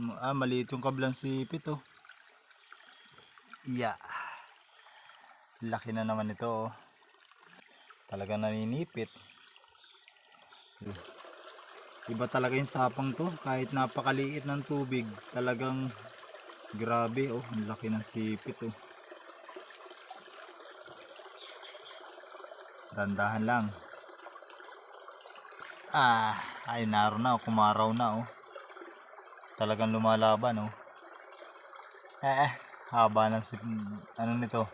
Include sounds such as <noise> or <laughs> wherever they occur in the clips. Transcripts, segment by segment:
Ah, maliit yung kablang sipit oh. Yeah. Laki na naman ito oh. Talagang naninipit. Iba talaga yung sapang to. Kahit napakaliit ng tubig. Talagang grabe oh. Ang laki ng sipit oh. Dandahan lang. Ah, ay naroon na oh. Kumaraw na oh. Talagang lumalaban oh. Eh, eh haba ng ano nito.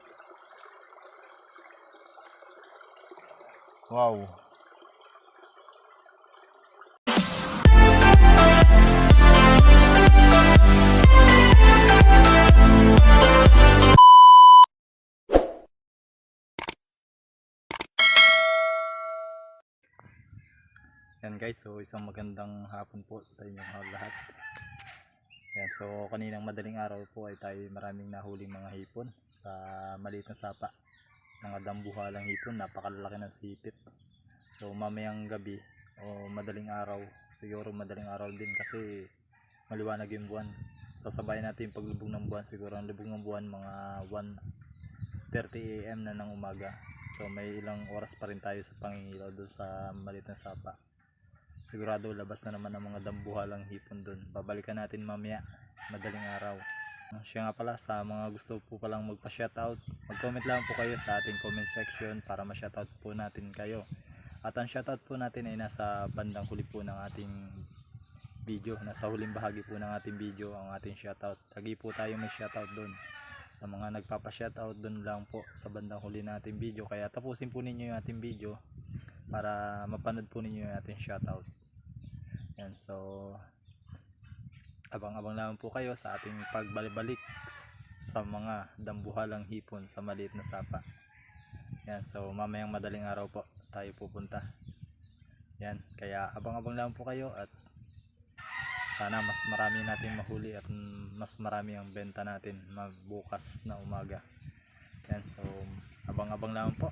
Wow. Yan guys, so isang magandang hapon po sa inyong lahat. Yan, so kaninang madaling araw po ay tayo maraming nahuling mga hipon sa maliit na sapa. Mga dambuhalang hipon, napakalalaki ng sipit. So mamayang gabi o madaling araw, siguro madaling araw din kasi maliwanag yung buwan. Sasabayan natin yung paglubog ng buwan, siguro ang lubog ng buwan mga 1.30 am na ng umaga. So may ilang oras pa rin tayo sa pangingilaw doon sa maliit na sapa sigurado labas na naman ang mga dambuhalang hipon doon. Babalikan natin mamaya, madaling araw. Siya nga pala, sa mga gusto po palang magpa-shoutout, mag-comment lang po kayo sa ating comment section para ma-shoutout po natin kayo. At ang shoutout po natin ay nasa bandang huli po ng ating video. Nasa huling bahagi po ng ating video ang ating shoutout. Lagi po tayo may shoutout doon. Sa mga nagpapa-shoutout doon lang po sa bandang huli ng ating video. Kaya tapusin po ninyo yung ating video para mapanood po ninyo yung ating shoutout. Yan, so abang-abang lang po kayo sa ating pagbalik sa mga dambuhalang hipon sa maliit na sapa. Yan, so mamayang madaling araw po tayo pupunta. Yan, kaya abang-abang lang po kayo at sana mas marami natin mahuli at mas marami ang benta natin magbukas na umaga. Yan, so abang-abang lang po.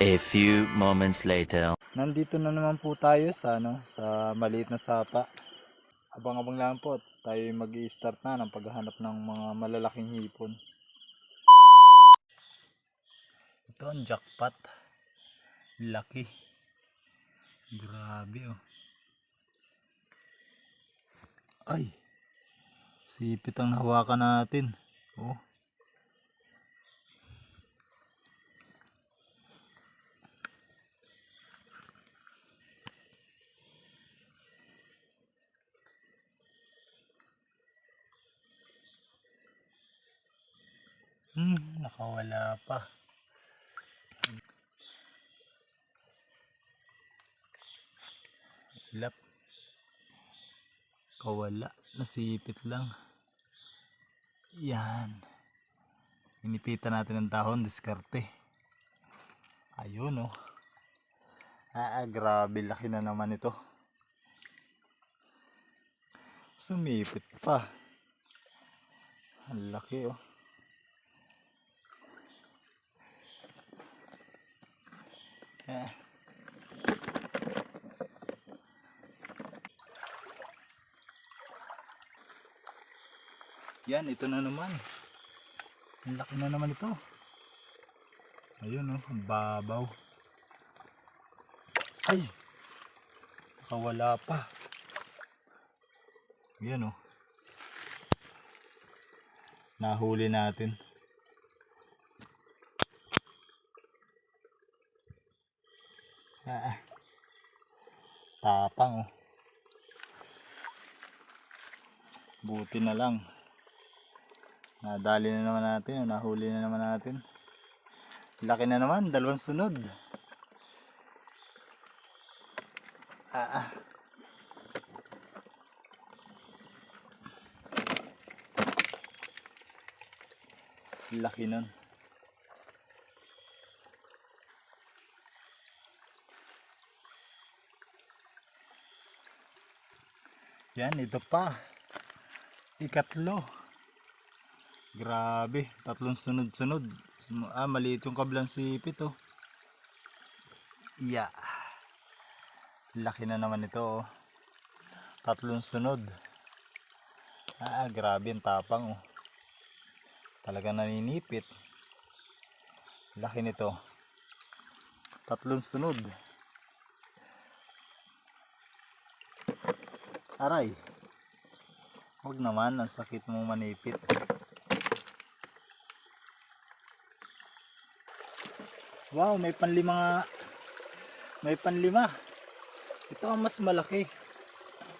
A few moments later. Nandito na naman po tayo sa ano, sa maliit na sapa. Abang-abang lang po tayo mag-i-start na ng paghahanap ng mga malalaking hipon. Ito ang jackpot. Laki. Grabe oh. Ay. Sipit ang nahawakan natin. Oh. Hmm, nakawala pa. Hilap. Kawala. Nasipit lang. Yan. Inipitan natin ng dahon, diskarte. Ayun oh. Ah, grabe laki na naman ito. Sumipit pa. Ang laki oh. Yan, ito na naman. Ang laki na naman ito. Ayun oh, ang babaw. Ay! Nakawala pa. Yan oh. Nahuli natin. Ah, tapang oh. Buti na lang. Nadali na naman natin, nahuli na naman natin. Laki na naman, dalawang sunod. Ah, ah. Laki nun. Yan, ito pa. Ikatlo. Grabe, tatlong sunod-sunod. Ah, maliit yung kablang sipit oh. Yeah. Laki na naman ito oh. Tatlong sunod. Ah, grabe ang tapang oh. Talaga naninipit. Laki nito. Tatlong sunod. Aray. Huwag naman, ang sakit mo manipit. Wow, may panlima nga. May panlima. Ito ang mas malaki.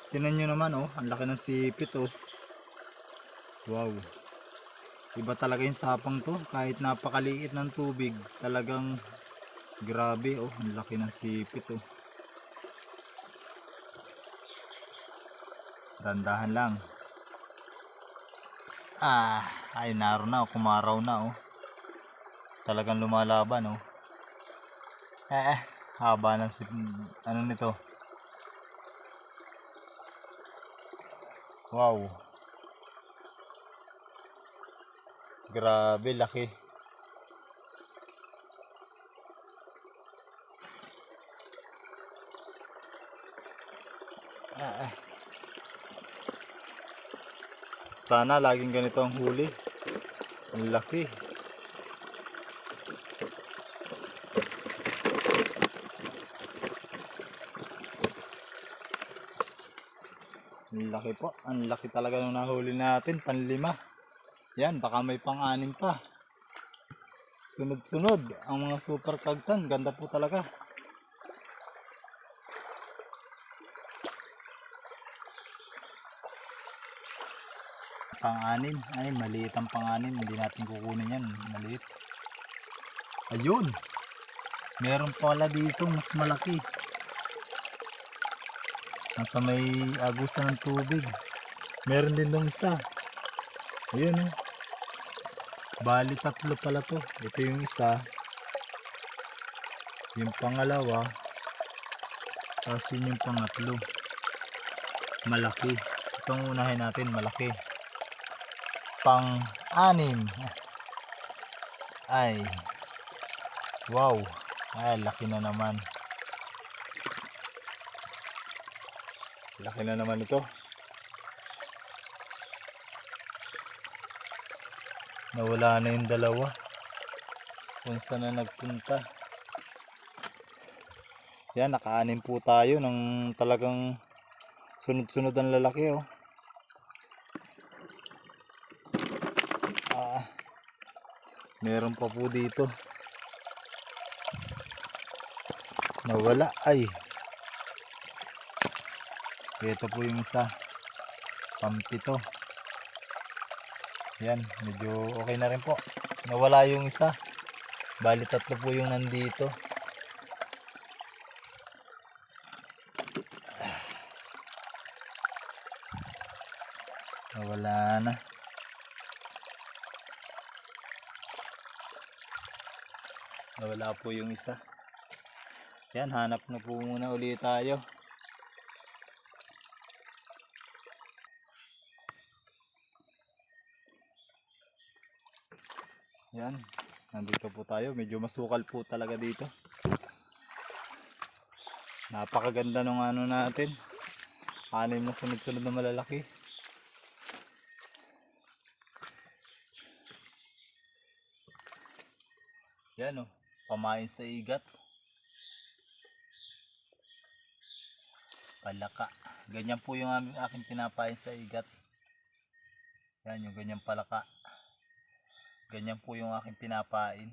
Tinan nyo naman oh, ang laki ng sipit oh. Wow. Iba talaga yung sapang to, kahit napakaliit ng tubig, talagang grabe oh, ang laki ng sipit oh. Dandahan lang. Ah, ay naroon na oh, kumaraw na oh. Talagang lumalaban oh. Eh, eh, haba ng sip, ano nito. Wow. Grabe, laki. Ah, ah. Sana laging ganito ang huli. Ang laki. Ang laki po. Ang laki talaga nung nahuli natin. Panlima. Yan, baka may pang-anim pa. Sunod-sunod. Ang mga super kagtan. Ganda po talaga. Pang-anim. Ay, maliit ang pang-anim. Hindi natin kukunin yan. Maliit. Ayun. Meron pala dito mas malaki. Nasa may agusan ng tubig. Meron din dong isa. Ayun oh. Bali tatlo pala to. Ito yung isa. Yung pangalawa. Tapos yun yung pangatlo. Malaki. Itong unahin natin malaki. Pang-anim. Ay. Wow. Ay, laki na naman. Laki na naman ito. Nawala na yung dalawa. Kung saan na nagpunta. Yan, nakaanin po tayo ng talagang sunod-sunod ang lalaki oh. Meron pa po dito. Nawala ay. Ito po yung isa. Pampito. Yan, medyo okay na rin po. Nawala yung isa. Bali tatlo po yung nandito. Nawala na. Nawala po yung isa. Yan, hanap na po muna ulit tayo. Yan, nandito po tayo. Medyo masukal po talaga dito. Napakaganda ng ano natin. Anim na sunod-sunod na malalaki. Yan o, pamain sa igat. Palaka. Ganyan po yung aking pinapain sa igat. Yan yung ganyan palaka. Ganyan po yung aking pinapain.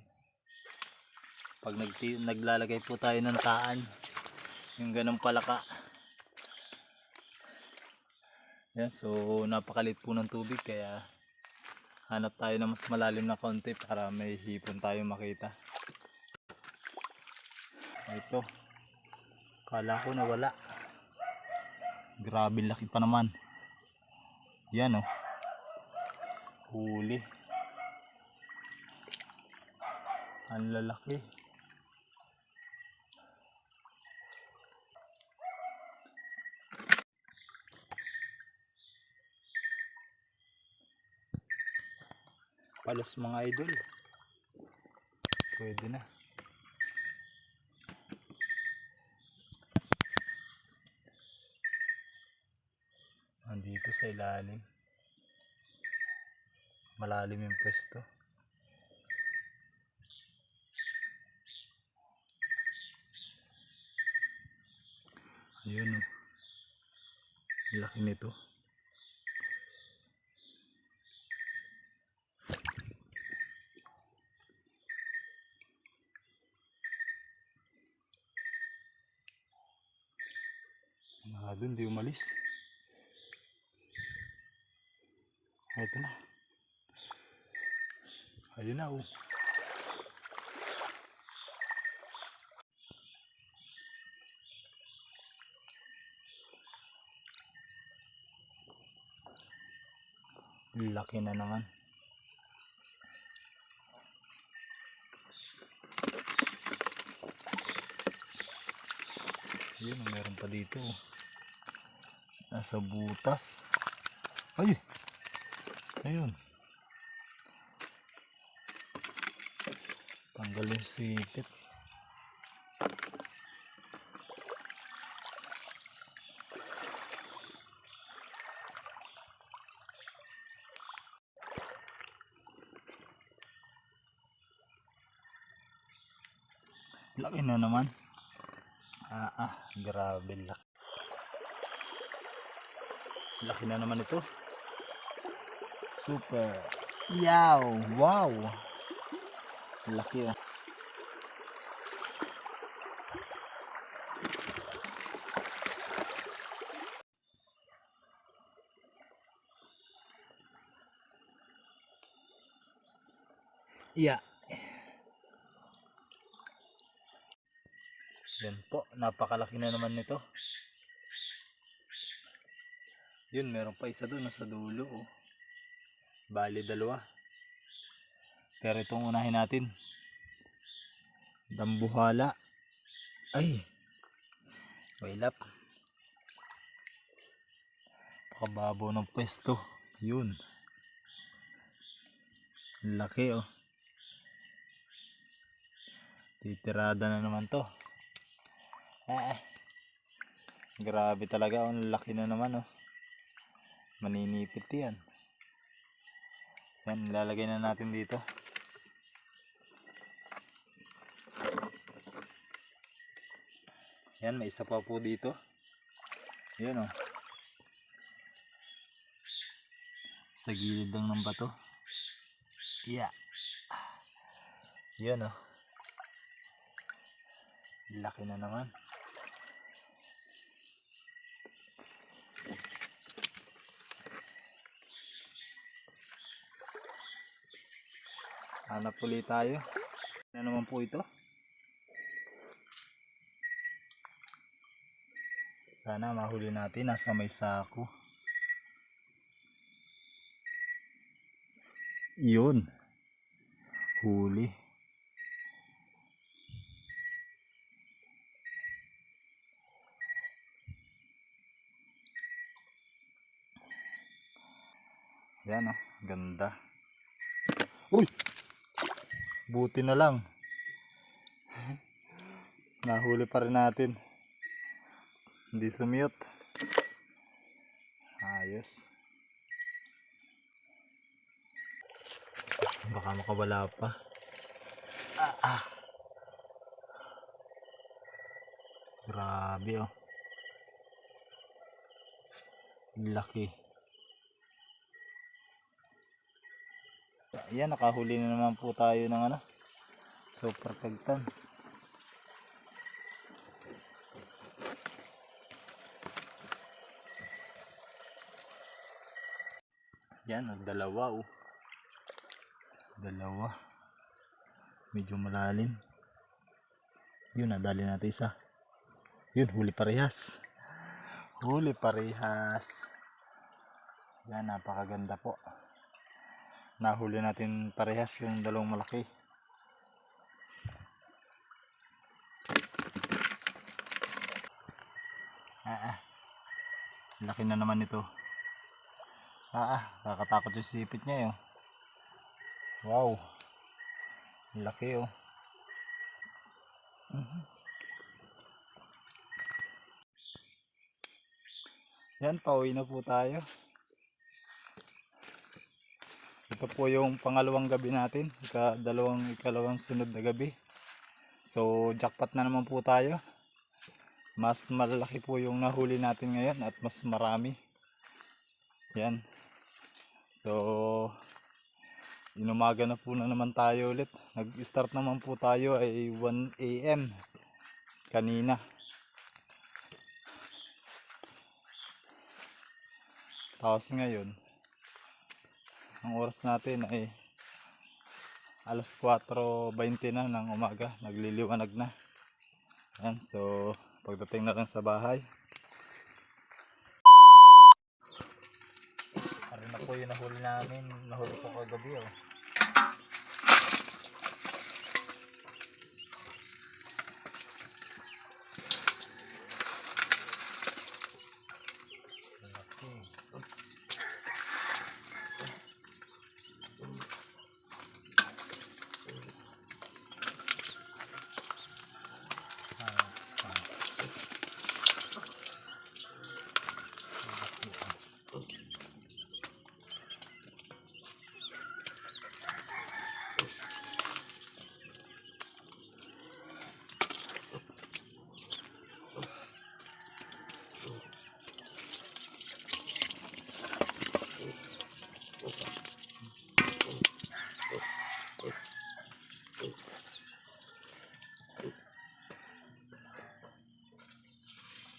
Pag naglalagay po tayo ng taan, yung ganong palaka. Yan, so napakalit po ng tubig kaya hanap tayo ng mas malalim na konti para may hipon tayo makita. Ito. Kala ko nawala. Grabe laki pa naman. Yan oh. Huli. Ang lalaki. Palos mga idol. Pwede na. dito sa ilalim. Malalim yung pwesto. Ayun oh. o laki nito. Ito na. Ayun na oh. Laki na naman. Ayun, meron pa dito. oh. Nasa butas. Ay! Ayun. Tanggal yung sipit. Laki na naman. Ah, ah, grabe laki. Laki na naman ito. Super. Yow! Wow! Laki oh. Yeah. Yan po, napakalaki na naman nito. Yun, meron pa isa doon sa dulo. Oh. Bali, dalawa. Pero itong unahin natin. Dambuhala. Ay. Wailap. Pakababaw ng pwesto. Yun. Laki oh. Titirada na naman to. Ah, grabe talaga. oh. Laki na naman oh. Maninipit yan. Yan, ilalagay na natin dito. Yan, may isa pa po dito. Yan oh. Sa gilid lang ng bato. Yeah. Yan oh. Laki na naman. Hanap ulit tayo. Ano naman po ito? Sana mahuli natin nasa may sako. Yun. Huli. Yan oh, ganda. Uy! Buti na lang. <laughs> Nahuli pa rin natin. Hindi sumiyot. Ayos. Baka makawala pa. Ah, ah. Grabe oh. Laki. Ayan, nakahuli na naman po tayo ng ano. Super kagtan. Yan, nagdalawa oh. Dalawa. Medyo malalim. Yun, nadali natin isa. Yun, huli parehas. Huli parehas. Yan, napakaganda po. Nahuli natin parehas yung dalawang malaki. Ah, ah. Laki na naman ito. Ah, ah. Kakatakot yung sipit niya yun. Wow. Laki oh. Mhm. Yan, pauwi na po tayo. Ito po yung pangalawang gabi natin. Ikadalawang, ikalawang sunod na gabi. So, jackpot na naman po tayo. Mas malalaki po yung nahuli natin ngayon at mas marami. Yan. So, inumaga na po na naman tayo ulit. Nag-start naman po tayo ay 1 a.m. kanina. Tapos ngayon, ang oras natin ay alas 4.20 na ng umaga. Nagliliwanag na. Yan, so pagdating na lang sa bahay. Ano na po yung nahuli namin. Nahuli ko kagabi oh. Laki. Ah, ah. Laki, ah.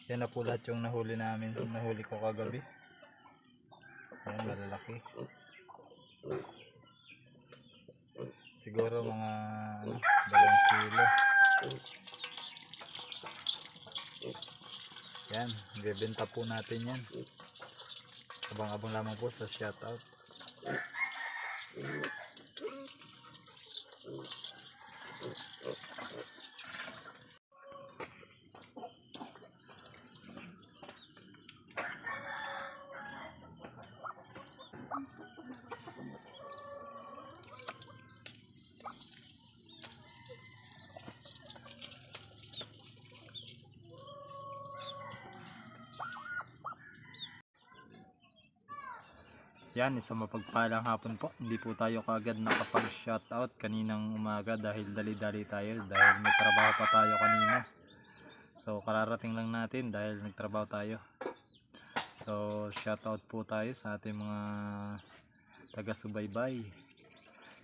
Yan na po lahat yung nahuli namin. Nahuli ko kagabi. Yan, malalaki. Siguro mga ano, dalawang kilo. Yan, bibenta po natin yan. Abang-abang lamang po sa shoutout. Yan, isang mapagpalang hapon po. Hindi po tayo kagad nakapag-shoutout kaninang umaga dahil dali-dali tayo dahil may trabaho pa tayo kanina. So, kararating lang natin dahil nagtrabaho tayo. So, shoutout po tayo sa ating mga taga-subaybay.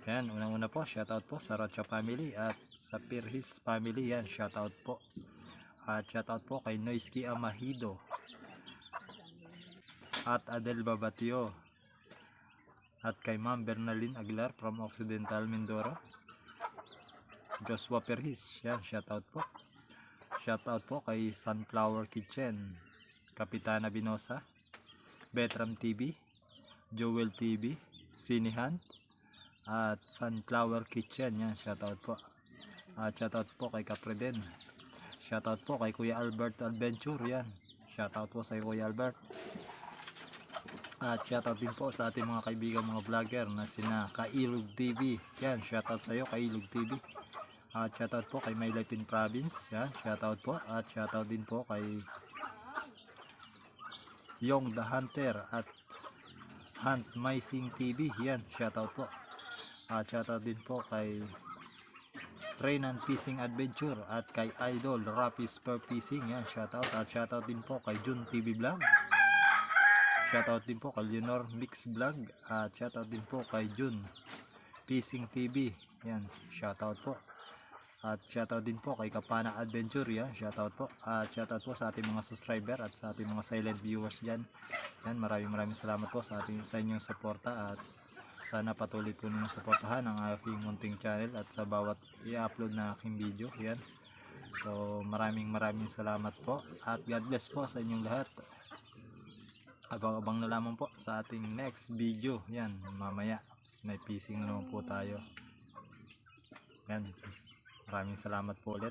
Yan, unang-una po, shoutout po sa Rocha family at sa Pirhis family. Yan, shoutout po. At shoutout po kay Noisky Amahido at Adel Babatio at kay Ma'am Bernalyn Aguilar from Occidental Mindoro. Joshua Perhis yan shoutout po. Shoutout po kay Sunflower Kitchen Kapitana Binosa Betram TV Joel TV Sinihan at Sunflower Kitchen yan shoutout po. At shoutout po kay Capreden shoutout po kay Kuya Albert Adventure yan shoutout po sa Kuya Albert at shoutout din po sa ating mga kaibigan mga vlogger na sina Kailog TV. Yan, shoutout sa iyo Kailog TV. At shoutout po kay My Life in Province. Yan, shoutout po. At shoutout din po kay Young the Hunter at Hunt Mysing TV. Yan, shoutout po. At shoutout din po kay Renan Fishing Adventure at kay Idol Rapis Per Fishing. Yan, shoutout. At shoutout din po kay Jun TV Vlog. Shoutout din po kay Leonor Mix Vlog at shoutout din po kay Jun Fishing TV. Yan, shoutout po. At shoutout din po kay Kapana Adventure yan. Shoutout po. At shoutout po sa ating mga subscriber at sa ating mga silent viewers diyan. Yan, maraming maraming salamat po sa ating sa inyong suporta at sana patuloy po ninyong suportahan ang aking munting channel at sa bawat i-upload na aking video. Yan. So, maraming maraming salamat po at God bless po sa inyong lahat abang-abang na lamang po sa ating next video. Yan mamaya may fishing na naman po tayo. Yan maraming salamat po ulit